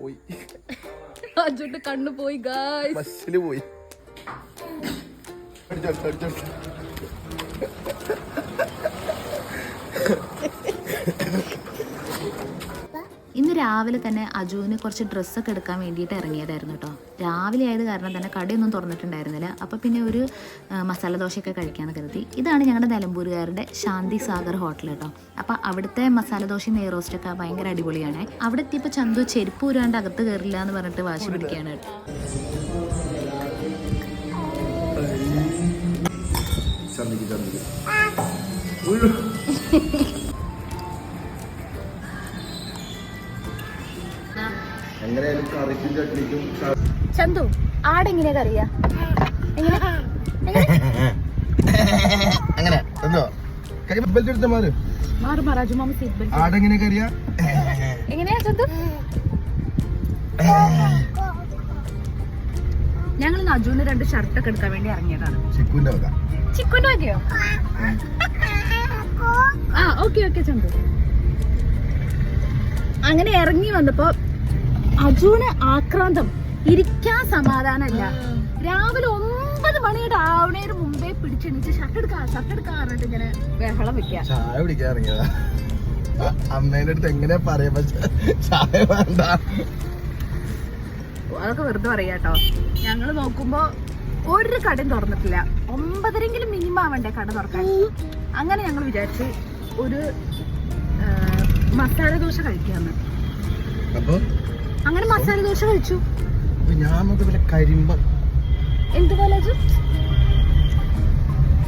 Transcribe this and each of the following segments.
പോയി. അജുന്റെ കണ്ണു പോയി ഗായ് ബസ്സിൽ പോയി അടിച്ചോ, അടിച്ചോ, അടിച്ചോ. ഇന്ന് രാവിലെ തന്നെ അജുവിന് കുറച്ച് ഡ്രസ്സൊക്കെ എടുക്കാൻ വേണ്ടിയിട്ട് ഇറങ്ങിയതായിരുന്നു കേട്ടോ. രാവിലെ ആയത് കാരണം തന്നെ കടയൊന്നും തുറന്നിട്ടുണ്ടായിരുന്നില്ല. അപ്പോൾ പിന്നെ ഒരു മസാല ദോശയൊക്കെ കഴിക്കാമെന്ന് കരുതി. ഇതാണ് ഞങ്ങളുടെ നിലമ്പൂരുകാരുടെ ശാന്തി സാഗർ ഹോട്ടൽ കേട്ടോ. അപ്പോൾ അവിടുത്തെ മസാല ദോശയും നെയ്റോസ്റ്റൊക്കെ ഭയങ്കര അടിപൊളിയാണ്. അവിടെ എത്തിയപ്പോൾ ചന്തു ചെരുപ്പ് ഊരാണ്ട് അകത്ത് കയറില്ല എന്ന് പറഞ്ഞിട്ട് വാശി പിടിക്കുകയാണ് കേട്ടോ. ചന്തു ആടെങ്ങനെയാ കറിയാ എങ്ങനെ? അങ്ങനെ എന്തോ? ബെൽറ്റ് എടുത്ത മാറ്. മാറി അജു മാമ സീറ്റ് ബെൽറ്റ് ആടെങ്ങനെ കറിയാ? എങ്ങനെയാ ചന്തു? ഞങ്ങൾ അജുവിന് രണ്ട് ഷർട്ടൊക്കെ എടുക്കാൻ വേണ്ടി ഇറങ്ങിയതാണ്. ചിക്കുന്റെ വക. ചിക്കുന്റെ വകയോ? ആ ഓക്കെ ഓക്കെ ചന്തു. അങ്ങനെ ഇറങ്ങി വന്നപ്പോ അജുവിന് ആക്രാന്തം. ഇരിക്കാൻ സമാധാനമല്ല. രാവിലെ ഒമ്പത് മണിയുടെ ആവണേന് മുമ്പേ പിടിച്ചെണീച്ച് ഷർട്ട് എടുക്കാ ഷർട്ട് എടുക്കാറുണ്ട് ഇങ്ങനെ ബഹളം ചായ ഇറങ്ങിയതാ. അമ്മേന്റെ അടുത്ത് എങ്ങനെ പറയാ പക്ഷെ ചായ വേണ്ട. അതൊക്കെ വെറുതെ പറയാട്ടോ ഞങ്ങൾ നോക്കുമ്പോ ഒരു കടയും തുറന്നിട്ടില്ല. ഒമ്പതരെങ്കിലും മിനിമം ആവണ്ടേ കട തുറക്കാൻ? അങ്ങനെ ഞങ്ങൾ വിചാരിച്ച് ഒരു മസാല ദോശ കഴിക്കാന്ന്. അപ്പൊ? അങ്ങനെ മസാല ദോശ കഴിച്ചു. ഞാൻ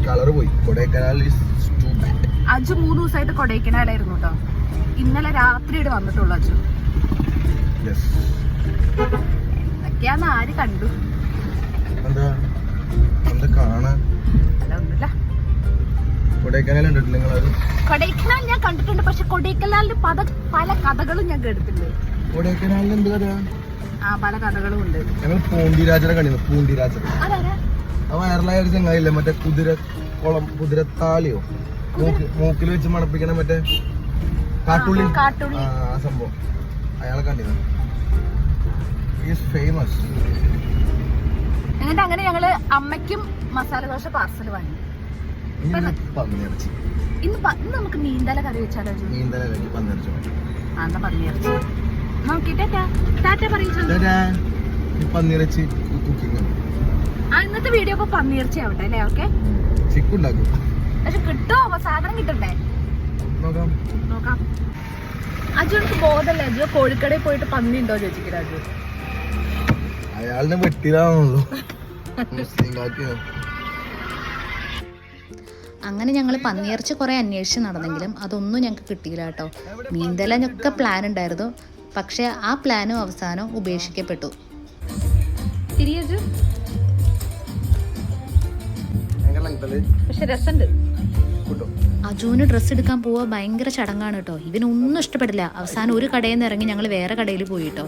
കളറ് പോയി. കൊടൈക്കനാൽ അജു മൂന്ന് ദിവസമായിട്ട് കൊടൈക്കനാലായിരുന്നു കേട്ടോ ഇന്നലെ രാത്രിയുടെ വന്നിട്ടുള്ളു അജു. ഒക്കെയാന്ന് ആര് കണ്ടു? കൊടൈക്കനാൽ ഞാൻ കണ്ടിട്ടുണ്ട് പക്ഷെ കൊടൈക്കനാലിന്റെ പല കഥകളും ഞാൻ കേട്ടിട്ടുണ്ട്. കൊടൈക്കനാലിൽ എന്ത് കഥ ആ പല കഥകളും ഉണ്ട്. ഞങ്ങൾ പൂണ്ടിരാജനെ കണ്ടിരുന്നു പൂണ്ടിരാജൻ ആ വയറലായ ഒരു ചങ്ങായില്ലേ മറ്റേ കുതിര കുളം കുതിരത്താളിയോ? മൂക്ക് മൂക്കിൽ വെച്ച് മണപ്പിക്കണ മറ്റേ കാട്ടുള്ളി? ആ, സംഭവം. അയാളെ കണ്ടിരുന്നു? ഈസ് ഫേമസ് എന്നിട്ട് അങ്ങനെ ഞങ്ങൾ അമ്മയ്ക്കും മസാല ദോശ പാർസൽ വാങ്ങി. ഇന്ന് ഇന്ന് നമുക്ക് നീന്തല കറി വെച്ചാലോ? നീന്തല കറി. ആ എന്നാ പന്നിയിറച്ചി. പന്നിയിറച്ചി കുക്കിംഗ്. ആ ഇന്നത്തെ വീഡിയോ ഇപ്പൊ പന്നിയിറച്ചി ആവട്ടെ അല്ലേ? ഓക്കെ? ചിക്കുണ്ടാക്കും. പക്ഷെ കിട്ടുമോ സാധനം കിട്ടണ്ടേ? നോക്കാം. നോക്കാം. അജു എനിക്ക് ബോധമല്ലേ. അജു കോഴിക്കടയിൽ പോയിട്ട് പന്നി ഉണ്ടോ ചോദിച്ചിട്ട് അജു. അയാളിനെ വെട്ടിലാണല്ലോ അങ്ങനെ ഞങ്ങൾ പന്നിയിറച്ചി കുറേ അന്വേഷിച്ച് നടന്നെങ്കിലും അതൊന്നും ഞങ്ങൾക്ക് കിട്ടിയില്ല കേട്ടോ. നീന്തലൊക്കെ പ്ലാൻ ഉണ്ടായിരുന്നു. പക്ഷെ ആ പ്ലാനും അവസാനം ഉപേക്ഷിക്കപ്പെട്ടു. പക്ഷെ രസമുണ്ട് അജുവിന് ഡ്രസ്സ് എടുക്കാൻ പോവാ ഭയങ്കര ചടങ്ങാണ് കേട്ടോ. ഇവനൊന്നും ഇഷ്ടപ്പെടില്ല. അവസാനം ഒരു കടയിൽ നിന്ന് ഇറങ്ങി ഞങ്ങൾ വേറെ കടയിൽ പോയി കേട്ടോ.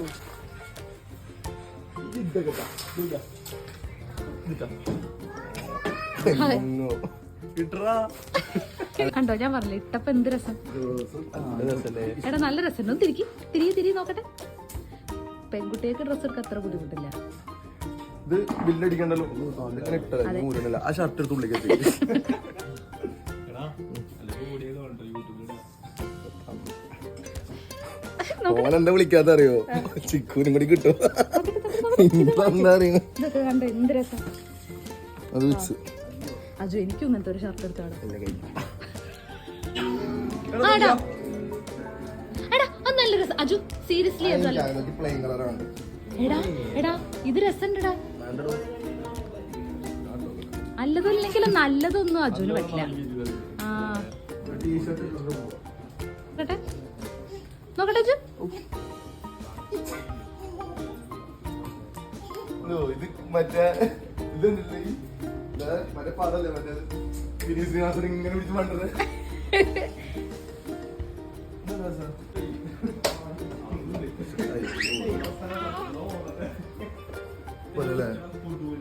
കണ്ടോ ഞാൻ പറഞ്ഞില്ല ഇട്ടപ്പ എന്ത് രസം? എടാ നല്ല രസം. ഒന്ന് തിരിക്കി. തിരികെ തിരികെ നോക്കട്ടെ. പെൺകുട്ടികൾക്ക് ഡ്രസ്സ് എടുക്കാൻ അത്ര ബുദ്ധിമുട്ടില്ല. ഇത് ബില്ലടിക്കണ്ടല്ലോ? മൂരനല്ല ആ ഷർട്ട് എടുത്ത് ഉള്ളിലേക്ക് എത്തി. ഓൻ എന്താ വിളിക്കാത്ത അറിയോ? ചിക്കൂനും കൂടി കിട്ടും. ഇപ്പൊ എന്താ അറിയോ കണ്ടോ എന്ത് രസം? അത് വെച്ച്. അജു എനിക്കും ഇങ്ങനത്തെ ഒരു ഷർട്ട് എടുത്താണ് ആടാ. എടാ അത് നല്ല രസം അജു സീരിയസ്ലി എടാ എടാ ഇത് രസമുണ്ടെടാ അല്ലതല്ലെങ്കിലും നല്ലതൊന്നും അജുന് പറ്റില്ല. ആ. നോക്കട്ടെ. നോക്കട്ടെ അജു. ഇത് മറ്റേ ദാ മറ്റേ പടല്ലേ മറ്റേ വിനീത് ശ്രീനിവാസൻ ഇങ്ങനെ പണ്ടത്?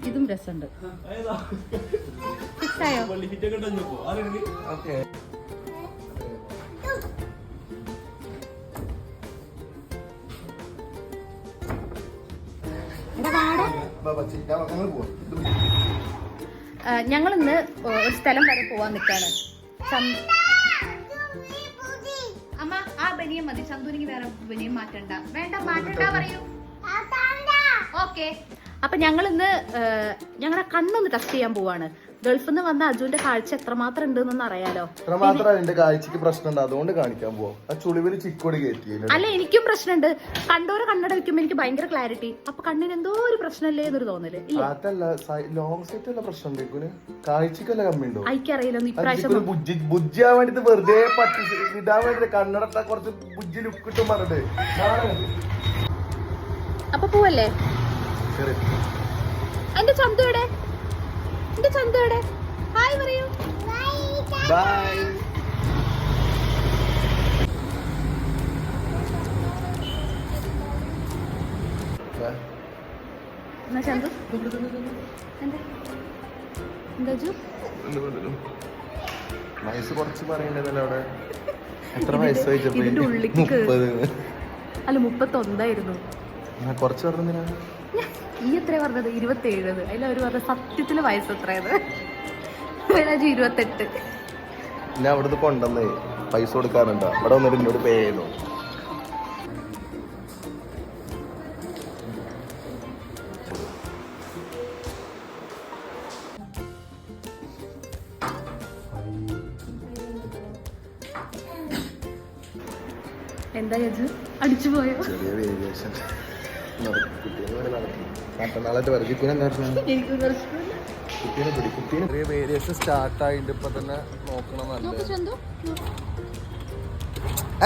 ഇതും രസമുണ്ട്. ഓക്കെ. ബാ, ബാ, ചി- ഞാൻ- ഞങ്ങൾ പോവാം. ഞങ്ങൾ ഇന്ന് ഒരു സ്ഥലം വരെ പോവാൻ നിൽക്കാണ് അമ്മ ആ ബനിയം മതി. ചന്തുനിക്ക് വേറെ ബനിയം മാറ്റണ്ട. വേണ്ട മാറ്റണ്ട പറയൂ. ഓക്കെ. അപ്പൊ ഞങ്ങൾ ഇന്ന് ഞങ്ങളുടെ കണ്ണൊന്ന് ടെസ്റ്റ് ചെയ്യാൻ പോവാണ്. ഗൾഫിൽ നിന്ന് വന്ന അജുവിന്റെ കാഴ്ച എത്രമാത്രം ഉണ്ടെന്നൊന്നും അറിയാലോ. എത്രമാത്രം എന്റെ കാഴ്ചക്ക് പ്രശ്നമുണ്ട്. അതുകൊണ്ട് കാണിക്കാൻ പോവാം. ആ ചുളിവിൽ ചിക്കോടി കയറ്റി അല്ല എനിക്കും പ്രശ്നമുണ്ട്. കണ്ടോരെ കണ്ണട വെക്കുമ്പോ എനിക്ക് ഭയങ്കര ക്ലാരിറ്റി അപ്പൊ കണ്ണിന് എന്തോ ഒരു പ്രശ്നമല്ലേ എന്നൊരു തോന്നൽ. അതല്ല ലോങ് സൈറ്റ് ഉള്ള പ്രശ്നം ഉണ്ടേക്കുന് കാഴ്ചക്കല്ല കമ്മിയുണ്ടോ? എനിക്കറിയില്ല ഇപ്രാവശ്യം ഒരു ബുജ്ജി ബുജ്ജിയാൻ വേണ്ടിട്ട് വെറുതെ ഇടാൻ കുറച്ച് ബുജ്ജി ലുക്ക് കിട്ടും പറഞ്ഞിട്ട്. നാളെ. അപ്പൊ പോവല്ലേ. എന്റെ ചന്തു എവിടെ? എന്റെ ചന്തു ഹായ് പറയൂ. ബൈ. എന്നാ ചന്തു എന്താ? എന്താ. വയസ്സ് കുറച്ച് അവിടെ? എത്ര വയസ്സ് അല്ല മുപ്പത്തൊന്നായിരുന്നു. കുറച്ച് പറഞ്ഞില്ല ഈ എത്ര പറഞ്ഞത്? ഇരുപത്തേഴ്. അതിൽ അവർ പറഞ്ഞ സത്യത്തിലെ വയസ്സ് എത്രയത് അജു ഇരുപത്തെട്ട്. ഞാൻ അവിടുന്ന് കൊണ്ടുവന്നേ. പൈസ കൊടുക്കാറുണ്ടോ അവിടെ വന്നിട്ട് എന്നോട് പേ ചെയ്തു? എന്താ ചേച്ചി? അടിച്ചു പോയോ ചെറിയ വേരിയേഷൻ മറ്റന്നാളായിട്ട് വരും. കുട്ടീനെ എന്താ പ്രശ്നം? എനിക്ക് പ്രശ്നമില്ല കുട്ടീനെ പിടി കുട്ടീനെ ചെറിയ വേരിയേഷൻ സ്റ്റാർട്ട് ആയിട്ട് ഇപ്പൊ തന്നെ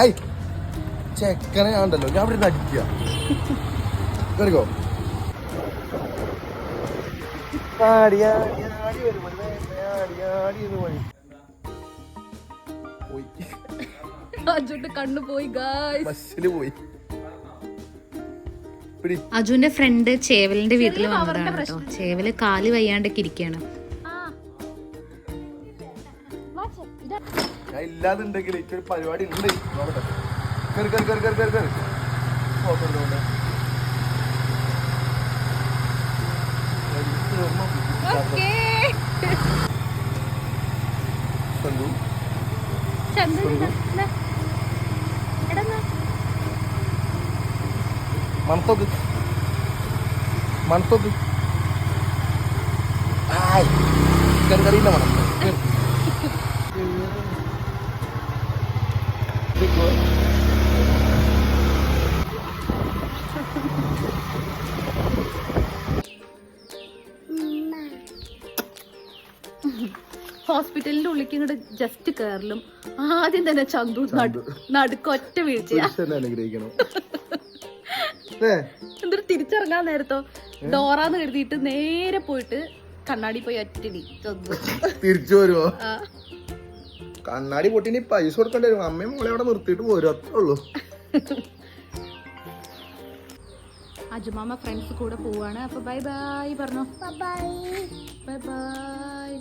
ഐ ചെക്കനെ ഞാൻ ഉണ്ടല്ലോ ഞാൻ അവിടെ അടിക്കുക. കേറിക്കോ. ആടി ആടി ആടി വരും. ഇവിടെ ആടി ആടി എന്ന് പോയി. കണ്ണു പോയി ഗായ് ബസ്സിൽ പോയി. അജുന്റെ ഫ്രണ്ട് ചേവലിന്റെ വീട്ടിൽ വന്നതാണ് കേട്ടോ. ചേവൽ കാൽ വയ്യാണ്ടൊക്കെ ഇരിക്കുകയാണ് ഇല്ലാതുണ്ടെങ്കിൽ പരിപാടി ഉണ്ട്. ചന്ദു സന്തു മണത്തോക്ക് മണത്തോക്ക് ആയ്. കറി കറിയില്ല മണം? ഹോസ്പിറ്റലിന്റെ ഉള്ളിലേക്ക് ഇങ്ങോട്ട് ജസ്റ്റ് കയറലും ആദ്യം തന്നെ ചന്തു നടുക്കൊറ്റ വീഴ്ച അനുഗ്രഹിക്കണം. എന്നിട്ട് തിരിച്ചിറങ്ങാൻ നേരത്തോ? ഡോറാന്ന് കരുതിയിട്ട് നേരെ പോയിട്ട് കണ്ണാടി പോയി ഒറ്റടി തിരിച്ചു വരുമോ കണ്ണാടി പൊട്ടിനി പൈസ കൊടുക്കേണ്ടി വരും. അമ്മയും മോളെ അവിടെ നിർത്തിയിട്ട് പോരും അത്രേ ഉള്ളൂ. അജുമാമ ഫ്രണ്ട്സ് കൂടെ പോവാണ്. അപ്പൊ ബൈ ബൈ പറഞ്ഞോ. Bye bye